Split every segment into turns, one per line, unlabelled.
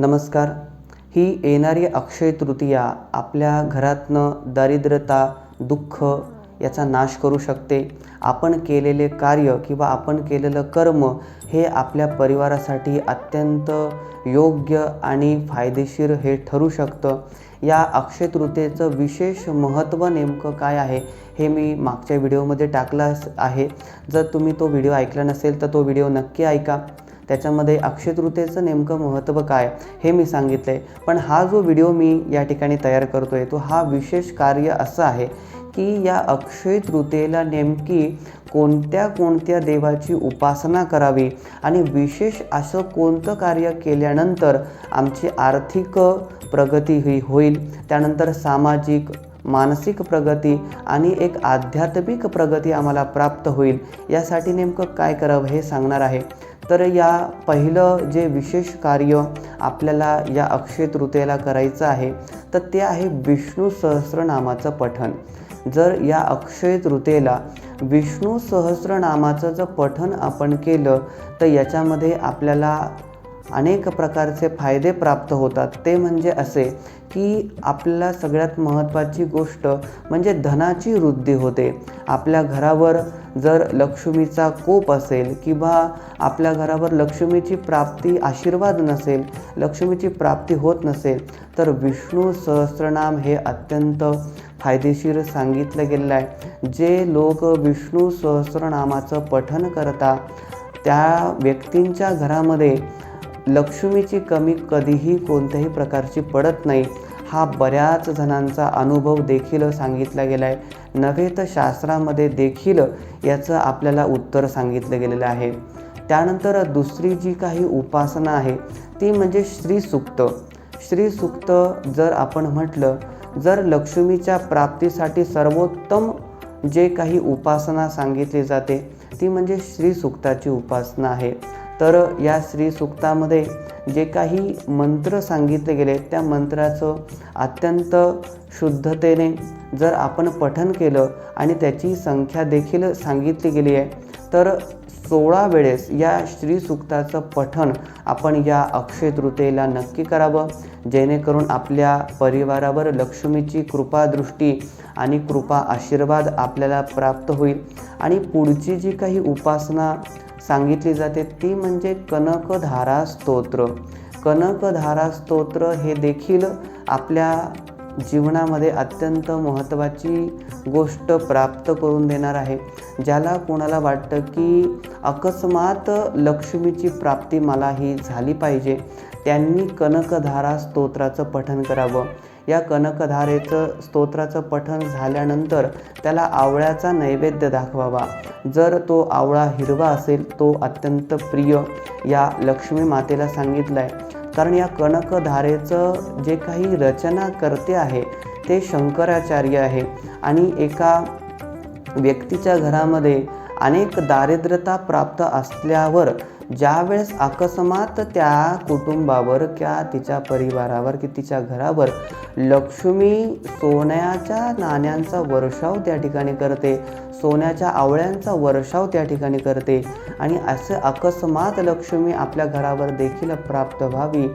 नमस्कार. ही येणारी अक्षय तृतीया आपल्या घरातनं दारिद्रता दुःख याचा नाश करू शकते. आपण केलेले कार्य किंवा आपण केलेलं कर्म हे आपल्या परिवारासाठी अत्यंत योग्य आणि फायदेशीर हे ठरू शकतं. या अक्षय तृतीयेचं विशेष महत्त्व नेमकं काय आहे हे मी मागच्या व्हिडिओमध्ये टाकलं आहे. जर तुम्ही तो व्हिडिओ ऐकला नसेल तर तो व्हिडिओ नक्की ऐका. त्याच्यामध्ये अक्षय तृतीयेचं नेमकं महत्त्व काय हे मी सांगितलं आहे पण हा जो व्हिडिओ मी या ठिकाणी तयार करतो आहे तो हा विशेष कार्य असं आहे की या अक्षय तृतीयेला नेमकी कोणत्या कोणत्या देवाची उपासना करावी आणि विशेष असं कोणतं कार्य केल्यानंतर आमची आर्थिक प्रगती ही होईल त्यानंतर सामाजिक मानसिक प्रगती आणि एक आध्यात्मिक प्रगती आम्हाला प्राप्त होईल यासाठी नेमकं काय करावं हे सांगणार आहे. तर या पहिलं जे विशेष कार्य आपल्याला या अक्षय तृतीयेला करायचं आहे तर ते आहे विष्णू सहस्रनामाचं पठण जर या अक्षय तृतीयेला विष्णू सहस्रनामाचं जर पठण आपण केलं तर याच्यामध्ये आपल्याला अनेक प्रकारचे फायदे प्राप्त होतात. ते म्हणजे असे की आपल्याला सगळ्यात महत्त्वाची गोष्ट म्हणजे धनाची वृद्धी होते. आपल्या घरावर जर लक्ष्मीचा कोप असेल किंवा आपल्या घरावर लक्ष्मीची प्राप्ती आशीर्वाद नसेल लक्ष्मीची प्राप्ती होत नसेल तर विष्णू सहस्रनाम हे अत्यंत फायदेशीर सांगितलं गेलेलं आहे. जे लोक विष्णू सहस्रनामाचं पठन करता त्या व्यक्तींच्या घरामध्ये लक्ष्मीची कमी कधीही कोणत्याही प्रकारची पडत नाही. हा बऱ्याच जणांचा अनुभव देखील सांगितला गेला आहे नव्हे तर शास्त्रामध्ये देखील याचं आपल्याला उत्तर सांगितलं गेलेलं आहे. त्यानंतर दुसरी जी काही उपासना आहे ती म्हणजे श्रीसुक्त श्रीसुक्त जर आपण म्हटलं जर लक्ष्मीच्या प्राप्तीसाठी सर्वोत्तम जे काही उपासना सांगितली जाते ती म्हणजे श्रीसुक्ताची उपासना आहे. तर या श्रीसुक्तामध्ये जे काही मंत्र सांगितले गेले त्या मंत्राचं अत्यंत शुद्धतेने जर आपण पठन केलं आणि त्याची संख्या देखील सांगितली गेली आहे तर सोळा वेळेस या श्रीसुक्ताचं पठण आपण या अक्षय तृतीयेला नक्की करावं. जेणेकरून आपल्या परिवारावर लक्ष्मीची कृपादृष्टी आणि कृपा आशीर्वाद आपल्याला प्राप्त होईल. आणि पुढची जी काही उपासना सांगितली जाते. ती म्हणजे कनकधारा स्तोत्र. कनकधारा स्तोत्र हे देखील आपल्या जीवनामध्ये अत्यंत महत्त्वाची गोष्ट प्राप्त करून देणार आहे. ज्याला कोणाला वाटतं की अकस्मात लक्ष्मीची प्राप्ती मला ही झाली पाहिजे. त्यांनी कनकधारा स्तोत्राचं पठन करावं. या कनकधारेचं स्तोत्राचं पठन झाल्यानंतर त्याला आवळ्याचा नैवेद्य दाखवावा. जर तो आवळा हिरवा असेल तो अत्यंत प्रिय या लक्ष्मी मातेला सांगितलं आहे कारण या कनकधारेचं जे काही रचना करते आहे ते शंकराचार्य आहे. आणि एका व्यक्तीच्या घरामध्ये अनेक दारिद्र्यता प्राप्त असल्यावर ज्यावेळेस अकस्मात त्या कुटुंबावर किंवा तिच्या परिवारावर की तिच्या घरावर लक्ष्मी सोन्याच्या नाण्यांचा वर्षाव त्या ठिकाणी करते सोन्याच्या आवळ्यांचा वर्षाव त्या ठिकाणी करते आणि असे अकस्मात लक्ष्मी आपल्या घरावर देखील प्राप्त व्हावी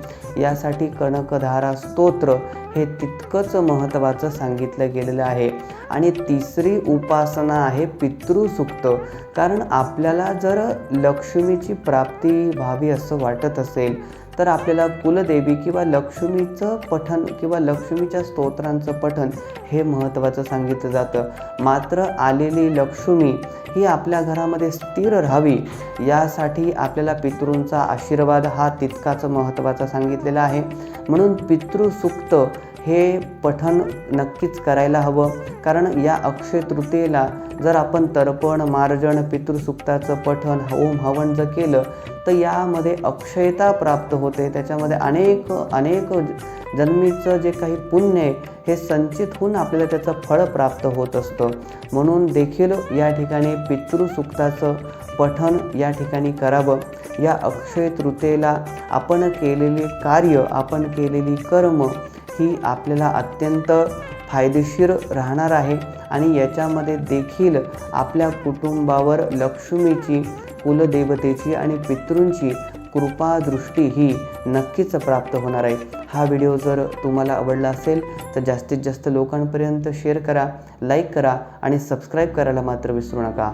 यासाठी कणकधारा स्तोत्र हे तितकंच महत्त्वाचं सांगितलं गेलेलं आहे. आणि तिसरी उपासना आहे पितृसुक्त. कारण आपल्याला जर लक्ष्मीची प्राप्ती व्हावी असं वाटत असेल तर आपल्याला कुलदेवी किंवा लक्ष्मीचं पठण किंवा लक्ष्मीच्या स्तोत्रांचं पठण हे महत्त्वाचं सांगितलं जातं. मात्र आलेली लक्ष्मी ही आपल्या घरामध्ये स्थिर राहावी यासाठी आपल्याला पितृंचा आशीर्वाद हा तितकाच महत्त्वाचा सांगितलेला आहे. म्हणून पितृसुक्त हे पठन नक्कीच करायला हवं. कारण या अक्षय तृतीयेला जर आपण तर्पण मार्जन पितृसुक्ताचं पठन होम हवन जर केलं तर यामध्ये अक्षयता प्राप्त होते. त्याच्यामध्ये अनेक अनेक जन्मीचं जे काही पुण्य आहे हे संचित होऊन आपल्याला त्याचं फळ प्राप्त होत असतं. म्हणून देखील या ठिकाणी पितृसुक्ताचं पठन या ठिकाणी करावं. या अक्षय तृतीयेला आपण केलेले कार्य आपण केलेली कर्म ही आपल्याला अत्यंत फायदेशीर राहणार आहे आणि याच्यामध्ये देखील आपल्या कुटुंबावर लक्ष्मीची कुलदेवतेची आणि पितृंची कृपादृष्टी ही नक्कीच प्राप्त होणार आहे. हा व्हिडिओ जर तुम्हाला आवडला असेल तर जास्तीत जास्त लोकांपर्यंत शेअर करा लाईक करा आणि सबस्क्राईब करायला मात्र विसरू नका.